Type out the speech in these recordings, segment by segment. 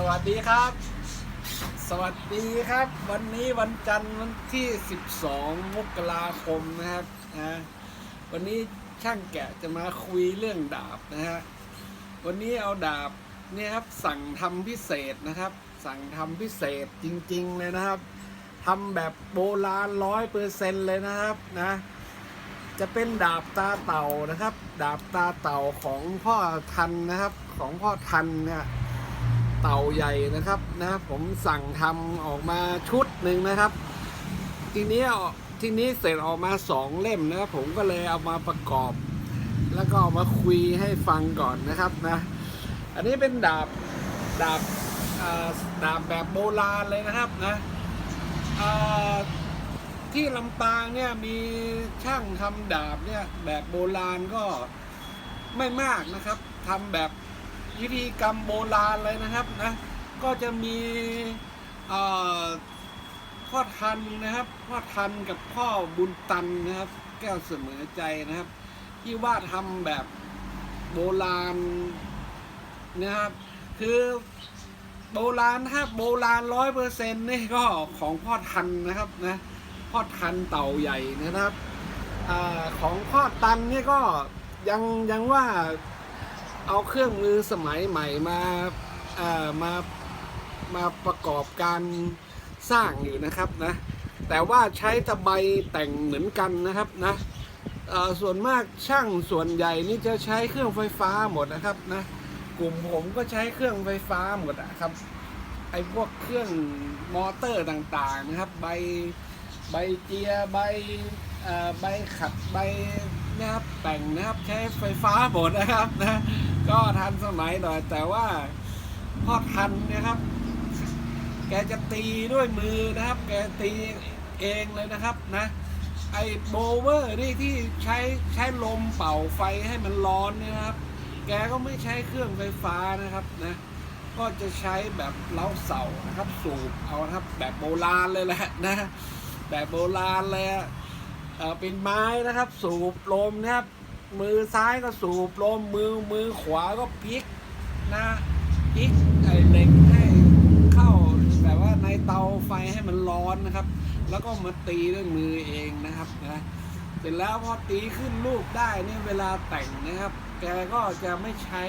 สวัสดีครับ สวัสดีครับ วันนี้วันจันทร์วันที่ 12 มกราคมนะครับนะวันนี้ช่างแกะจะมาคุยเรื่องดาบนะฮะวันนี้เอาดาบเนี่ยครับสั่งทำพิเศษนะครับ สั่งทำพิเศษจริงๆเลยนะครับทำแบบโบราณร้อยเปอร์เซ็นเลยนะครับนะจะเป็นดาบตาเต่านะครับ ดาบตาเต่าของพ่อทันนะครับ ของพ่อทันเนี่ย เต่าใหญ่นะครับนะผมสั่งทำออกมาชุดหนึ่งนะครับ ทีนี้ทีนี้เสร็จออกมาสองเล่มนะครับผมก็เลยเอามาประกอบ แล้วก็เอามาคุยให้ฟังก่อนนะครับนะ อันนี้เป็นดาบดาบดาบแบบโบราณเลยนะครับนะที่ลำปางเนี่ยมีช่างทำดาบเนี่ยแบบโบราณก็ไม่มากนะครับทำแบบ พิธีกรรมโบราณเลยนะครับนะก็จะมีเอ่อพ่อทันนะครับพ่อทันกับพ่อบุญตันนะครับ แก้วเสมอใจนะครับ ที่ว่าทำแบบโบราณนะครับ คือโบราณถ้าโบราณร้อยเปอร์เซ็นต์นี่ก็ของพ่อทันนะครับนะพ่อทันเต่าใหญ่นะครับอของพ่อตันนี่ก็ยังยังว่า เอาเครื่องมือสมัยใหม่มาเอ่อมามาประกอบการสร้างอยู่นะครับนะแต่ว่าใช้ตะไบแต่งเหมือนกันนะครับนะเอ่อส่วนมากช่างส่วนใหญ่นี่จะใช้เครื่องไฟฟ้าหมดนะครับนะกลุ่มผมก็ใช้เครื่องไฟฟ้าหมดอะครับไอ้พวกเครื่องมอเตอร์ต่างๆนะครับ ใบใบเจียใบเอ่อใบขัดใบนะครับแต่งนะครับใช้ไฟฟ้าหมดนะครับนะ ก็ทันสมัยหน่อย แต่ว่าพ่อทันนะครับ แกจะตีด้วยมือนะครับ แกตีเองเลยนะครับนะ ไอ้โบเวอร์นี่ที่ใช้ใช้ลมเป่าไฟให้มันร้อนเนี่ยนะครับ แกก็ไม่ใช้เครื่องไฟฟ้านะครับนะก็จะใช้แบบเล้าเสานะครับสูบเอานะครับแบบโบราณเลยแหละนะ แบบโบราณเลยอะเป็นไม้นะครับ สูบลมนะครับ มือซ้ายก็สูบลมมือมือขวาก็พลิกนะพลิกไอเหล็กให้เข้าแบบว่าในเตาไฟให้มันร้อนนะครับ แล้วก็มาตีด้วยมือเองนะครับนะเสร็จแล้วพอตีขึ้นรูปได้เนี่ยเวลาแต่งนะครับ แกก็จะไม่ใช้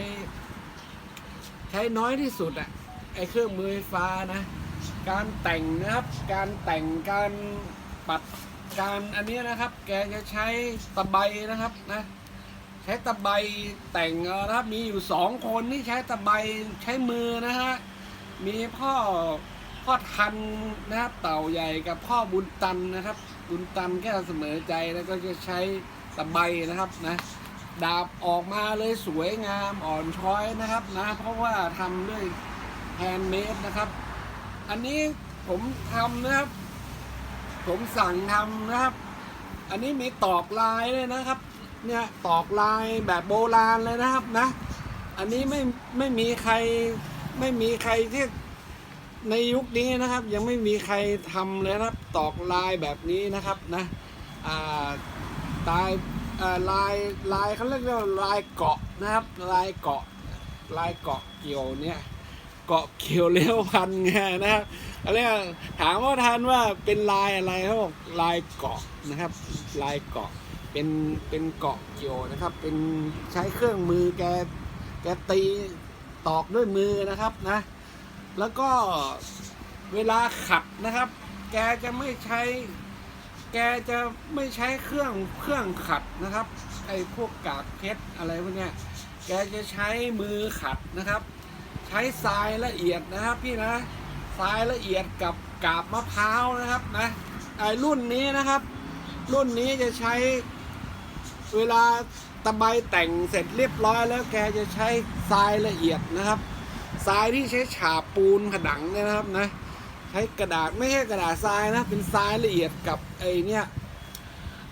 ใช้น้อยที่สุดอะไอเครื่องมือไฟฟ้านะ การแต่งนะครับ การแต่งการปัดการอันนี้นะครับ แกจะใช้ตะไบนะครับนะ ใช้ตะไบแต่งนะครับ มีอยู่สองคนที่ใช้ตะไบใช้มือนะฮะ มีพ่อพ่อทันนะครับ เต่าใหญ่กับพ่อบุญตันนะครับ บุญตันแก้เสมอใจแล้วก็จะใช้ตะไบนะครับนะดาบออกมาเลยสวยงามอ่อนช้อยนะครับนะ เพราะว่าทำด้วยแฮนด์เมดนะครับ อันนี้ผมทำนะครับ ผมสั่งทำนะครับ อันนี้มีตอกลายเลยนะครับ เนี่ยตอกลายแบบโบราณเลยนะครับนะ อันนี้ไม่ไม่มีใครไม่มีใครที่ในยุคนี้นะครับ ยังไม่มีใครทำเลยนะครับ ตอกลายแบบนี้นะครับนะตายลายลายเขาเรียกว่าลายเกาะนะครับ ลายเกาะลายเกาะเกี่ยวเนี่ยเกาะเกี่ยวเลี้ยวพันไงนะครับเขาเรียกว่าถามว่าทันว่าเป็นลายอะไรเขาบอกลายเกาะนะครับ ลายเกาะ เป็นเป็นเกาะเกี่ยวนะครับ เป็นใช้เครื่องมือแกแกตีตอกด้วยมือนะครับนะ แล้วก็เวลาขัดนะครับ แกจะไม่ใช้ แกจะไม่ใช้เครื่องเครื่องขัดนะครับไอ้พวกกากเพชรอะไรพวกเนี้ยแกจะใช้มือขัดนะครับ ใช้ทรายละเอียดนะครับพี่นะทรายละเอียดกับกาบมะพร้าวนะครับนะไอ้รุ่นนี้นะครับ รุ่นนี้จะใช้ เวลาตะไบแต่งเสร็จเรียบร้อยแล้วแกจะใช้ทรายละเอียดนะครับทรายที่ใช้ฉาบปูนผนังนะครับนะใช้กระดาษไม่ใช่กระดาษทรายนะเป็นทรายละเอียดกับไอเนี่ย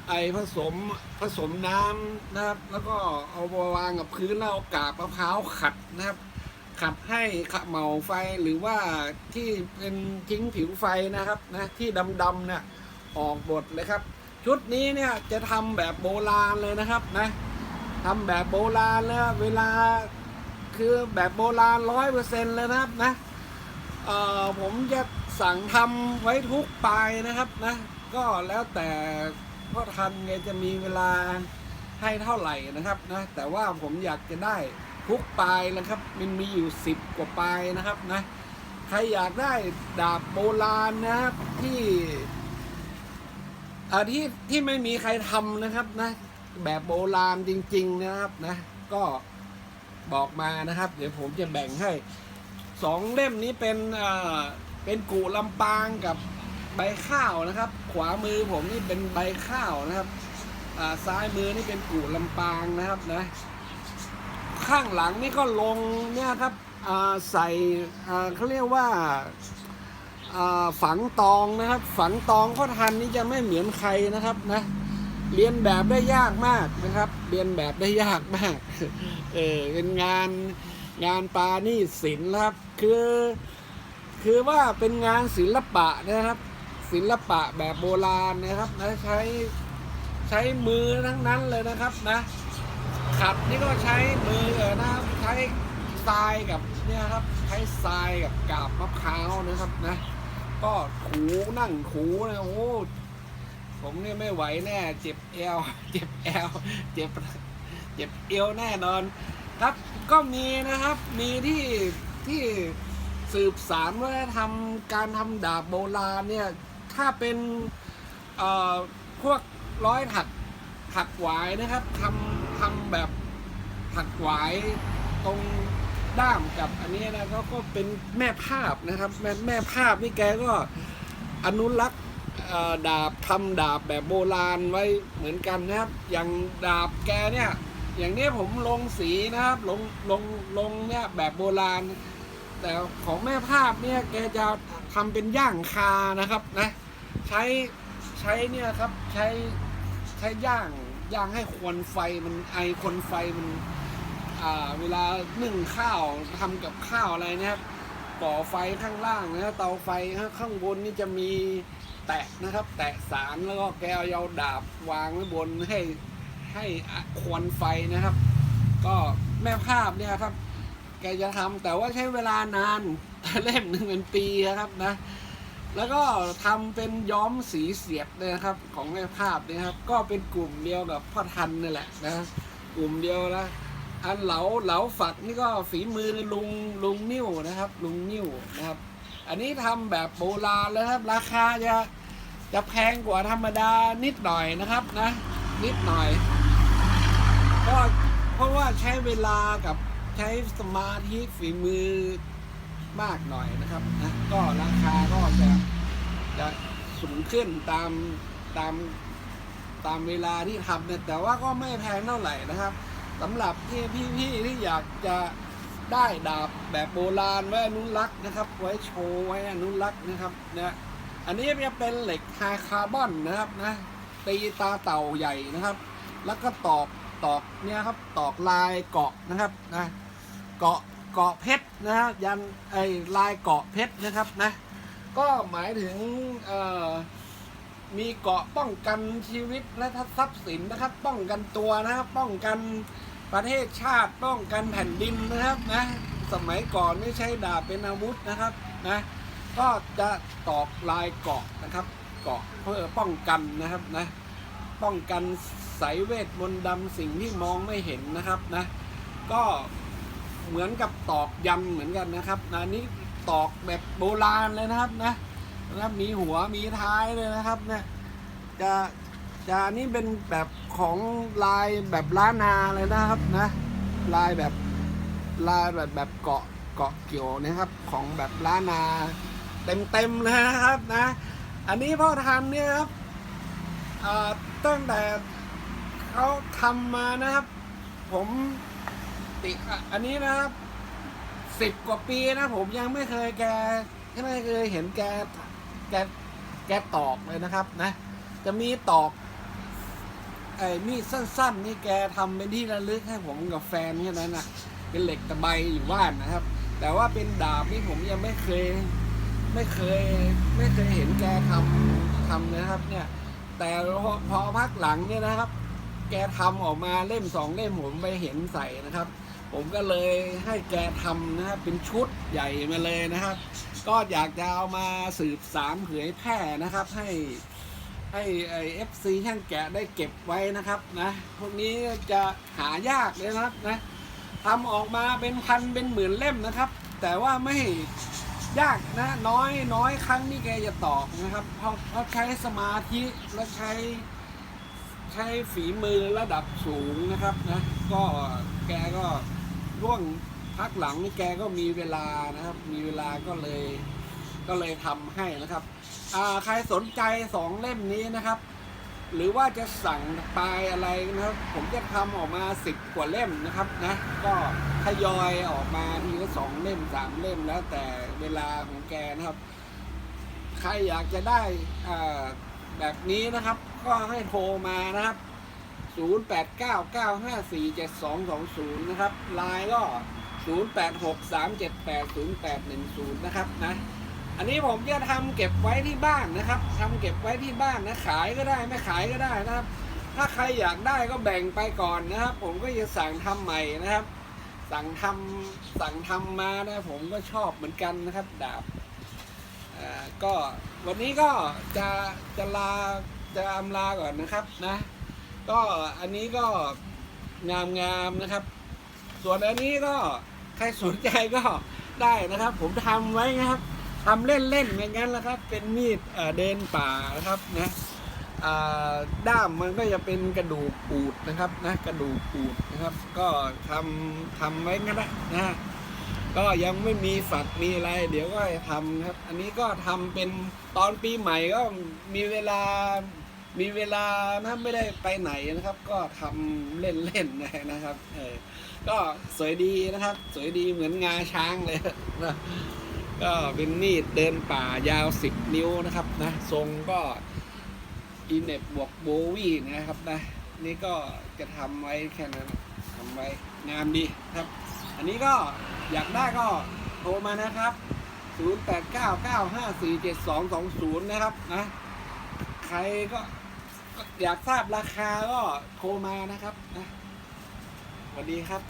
ไอผสมผสมน้ำนะครับ แล้วก็เอามาวางกับพื้นแล้วเอากาบมะพร้าวขัดนะครับ ขัดให้ขะเหมาไฟหรือว่าที่เป็นทิ้งผิวไฟนะครับนะที่ดำๆเนี่ยออกหมดเลยครับ ชุดนี้เนี่ยจะทำแบบโบราณเลยนะครับนะทำแบบโบราณแล้วเวลาคือแบบโบราณร้อยเปอร์เซ็นต์เลยนะครับนะเอ่อผมจะสั่งทำไว้ทุกปลายนะครับนะก็แล้วแต่พ่อทันไงจะมีเวลาให้เท่าไหร่นะครับนะแต่ว่าผมอยากจะได้ทุกปลายนะครับ มันมีอยู่สิบกว่าปลายนะครับนะใครอยากได้ดาบโบราณนะครับที่ ที่ที่ไม่มีใครทำนะครับนะ แบบโบราณจริง ๆ นะครับนะ ก็บอกมานะครับ เดี๋ยวผมจะแบ่งให้สองเล่มนี้เป็นอ่าเป็นกูลำปางกับใบข้าวนะครับ ขวามือผมนี่เป็นใบข้าวนะครับอ่าซ้ายมือนี่เป็นกูลำปางนะครับนะ ข้างหลังนี่ก็ลงเนี่ยครับอ่าใส่อ่าเขาเรียกว่าอ่า ฝังตองนะครับ ฝังตองข้อทันนี่จะไม่เหมือนใครนะครับนะเรียนแบบได้ยากมากนะครับ เรียนแบบได้ยากมากเออเป็นงานงานปานี่ศิลป์นครับ คือคือว่าเป็นงานศิลปะนะครับ ศิลปะแบบโบราณนะครับนะใช้ใช้มือทั้งนั้นเลยนะครับนะขัดนี่ก็ใช้มือนะครับใช้ทรายกับเนี่ยครับใช้ทรายกับกาบมะพร้าวนะครับนะ ก็ถูนั่งถูนะโอ้ผมเนี่ยไม่ไหวแน่ เจ็บเอว เจ็บแอว เจ็บ เจ็บเอวแน่นอน ครับก็มีนะครับ มีที่ที่สืบสารวัฒนธรรมการทำดาบโบราณเนี่ย ถ้าเป็นเอ่อพวกร้อยถักถักหวายนะครับทำทำแบบถักหวายตรง ด้ามกับอันนี้นะก็ก็เป็นแม่ภาพนะครับ แม่แม่ภาพนี่แกก็อนุรักษ์ดาบทำดาบแบบโบราณไว้เหมือนกันนะครับ อย่างดาบแกเนี่ยอย่างนี้ผมลงสีนะครับลงลงลงเนี่ยแบบโบราณ แต่ของแม่ภาพเนี่ยแกจะทำเป็นย่างคานะครับนะใช้ใช้เนี่ยครับใช้ใช้ย่างย่างให้ควนไฟมันไอควนไฟมัน เวลานึ่งข้าวทำกับข้าวอะไรนะครับก่อไฟข้างล่างนะเตาไฟข้างบนนี่จะมีแตะนะครับ แตะสารแล้วก็แกเอาดาบวางไว้บนให้ให้ควนไฟนะครับ ก็แม่ภาพเนี่ยครับ แกจะทำแต่ว่าใช้เวลานานเล่มหนึ่งเป็นปีนะครับนะ แล้วก็ทำเป็นย้อมสีเสียดนะครับ ของแม่ภาพเนี่ยครับ ก็เป็นกลุ่มเดียวกับพ่อทันนี่แหละนะกลุ่มเดียวนะ อันเหลาเหลาฝักนี่ก็ฝีมือลุงลุงนิ้วนะครับ ลุงนิ้วนะครับ อันนี้ทำแบบโบราณเลยครับ ราคาจะจะแพงกว่าธรรมดานิดหน่อยนะครับนะ นิดหน่อยก็เพราะว่าใช้เวลากับใช้สมาธิฝีมือมากหน่อยนะครับนะก็ราคาก็จะจะสูงขึ้นตามตามตามเวลาที่ทำเนี่ยแต่ว่าก็ไม่แพงเท่าไหร่นะครับ สำหรับที่พี่ๆที่อยากจะได้ดาบแบบโบราณไว้อนุรักษ์นะครับ ไว้โชว์ไว้อนุรักษ์นะครับเนะอันนี้จะเป็นเหล็กไฮคาร์บอนนะครับนะตีตาเต่าใหญ่นะครับ แล้วก็ตอกตอกเนี่ยครับตอกลายเกาะนะครับนะเกาะเกาะเพชรนะฮะยันไอลายเกาะเพชรนะครับนะก็หมายถึงเอ่อมีเกาะป้องกันชีวิตและทรัพย์สินนะครับ ป้องกันตัวนะครับป้องกัน ประเทศชาติป้องกันแผ่นดินนะครับนะสมัยก่อนไม่ใช้ดาบเป็นอาวุธนะครับนะก็จะตอกลายเกาะนะครับ เกาะเพื่อป้องกันนะครับนะป้องกันสายเวทมนต์ดำสิ่งที่มองไม่เห็นนะครับนะก็เหมือนกับตอกยันเหมือนกันนะครับนะนี่ตอกแบบโบราณเลยนะครับนะนะครับมีหัวมีท้ายเลยนะครับเนี่ยจะ จะอันนี่เป็นแบบของลายแบบล้านนาเลยนะครับนะ ลายแบบลายแบบแบบเกาะเกาะเกี่ยวนะครับ ของแบบล้านนาเต็มเต็มๆเลยนะครับนะ อันนี้พ่อทำเนี่ยครับตั้งแต่เขาทำมานะครับ ผมติอันนี้นะครับสิบกว่าปีนะ ผมยังไม่เคยแกไม่เคยเห็นแกแกแกตอกเลยนะครับนะ จะมีตอก ไอ้มีดสั้น ๆ นี่แกทำเป็นที่ระลึกให้ผมกับแฟนแค่นั้นนะเป็นเหล็กตะไบอยู่บ้านนะครับ แต่ว่าเป็นดาบนี่ผมยังไม่เคย ไม่เคย ไม่เคยเห็นแกทำทำนะครับ เนี่ย แต่พอพักหลังเนี่ยนะครับ แกทำออกมาเล่มสองเล่มผมไปเห็นใส่นะครับ ผมก็เลยให้แกทำนะครับเป็นชุดใหญ่มาเลยนะครับ ก็อยากจะเอามาสืบสารเผยแพร่นะครับ ให้ ให้ไอเอฟซีช่างแกะได้เก็บไว้นะครับนะพวกนี้จะหายากเลยนะครับนะทำออกมาเป็นพันเป็นหมื่นเล่มนะครับ แต่ว่าไม่ยากนะน้อยน้อยครั้งที่แกจะตอกนะครับเพราะเพราใช้สมาธิและใช้ใช้ฝีมือระดับสูงนะครับนะก็แกก็ร่วงพักหลังนี่แกก็มีเวลานะครับ มีเวลาก็เลย ก็เลยทำให้นะครับใครสนใจสองเล่มนี้นะครับ หรือว่าจะสั่งปลายอะไรนะครับ ผมจะทำออกมาสิบกว่าเล่มนะครับนะก็ทยอยออกมาทีละสองเล่มสามเล่มแล้วแต่เวลาของแกนะครับ ใครอยากจะได้แบบนี้นะครับ ก็ให้โทรมานะครับ 0899547220 นะครับไลน์ก็ 0863780810 นะครับนะ อันนี้ผมจะทำเก็บไว้ที่บ้านนะครับทำเก็บไว้ที่บ้านนะขายก็ได้ไม่ขายก็ได้นะครับ ถ้าใครอยากได้ก็แบ่งไปก่อนนะครับ ผมก็จะสั่งทำใหม่นะครับ สั่งทำสั่งทำมานะผมก็ชอบเหมือนกันนะครับ ดาบอ่าก็วันนี้ก็จะจะลาจะอำลาก่อนนะครับนะ ก็อันนี้ก็งามงามนะครับ ส่วนอันนี้ก็ใครสนใจก็ได้นะครับ ผมทำไว้นะครับ ทำเล่นๆอย่างนั้นแหละครับ เป็นมีดเดินป่านะครับนะด้ามมันก็จะเป็นกระดูกปูดนะครับนะกระดูกปูดนะครับ ก็ทำทำไว้งั้นแหละนะก็ยังไม่มีฝักมีอะไร เดี๋ยวก็ทำครับ อันนี้ก็ทำเป็นตอนปีใหม่ก็มีเวลามีเวลานะไม่ได้ไปไหนนะครับ ก็ทำเล่นๆนะครับเออก็สวยดีนะครับ สวยดีเหมือนงาช้างเลยนะ ก็เป็นมีดเดินป่ายาวสิบนิ้วนะครับนะทรงก็อีเน็บวกโบวี่นะครับนะนี่ก็จะทำไว้แค่นั้นทำไว้งามดีครับ อันนี้ก็อยากได้ก็โทรมานะครับ 0899547220 นะครับนะใครก็ก็อยากทราบราคาก็โทรมานะครับนะสวัสดีครับ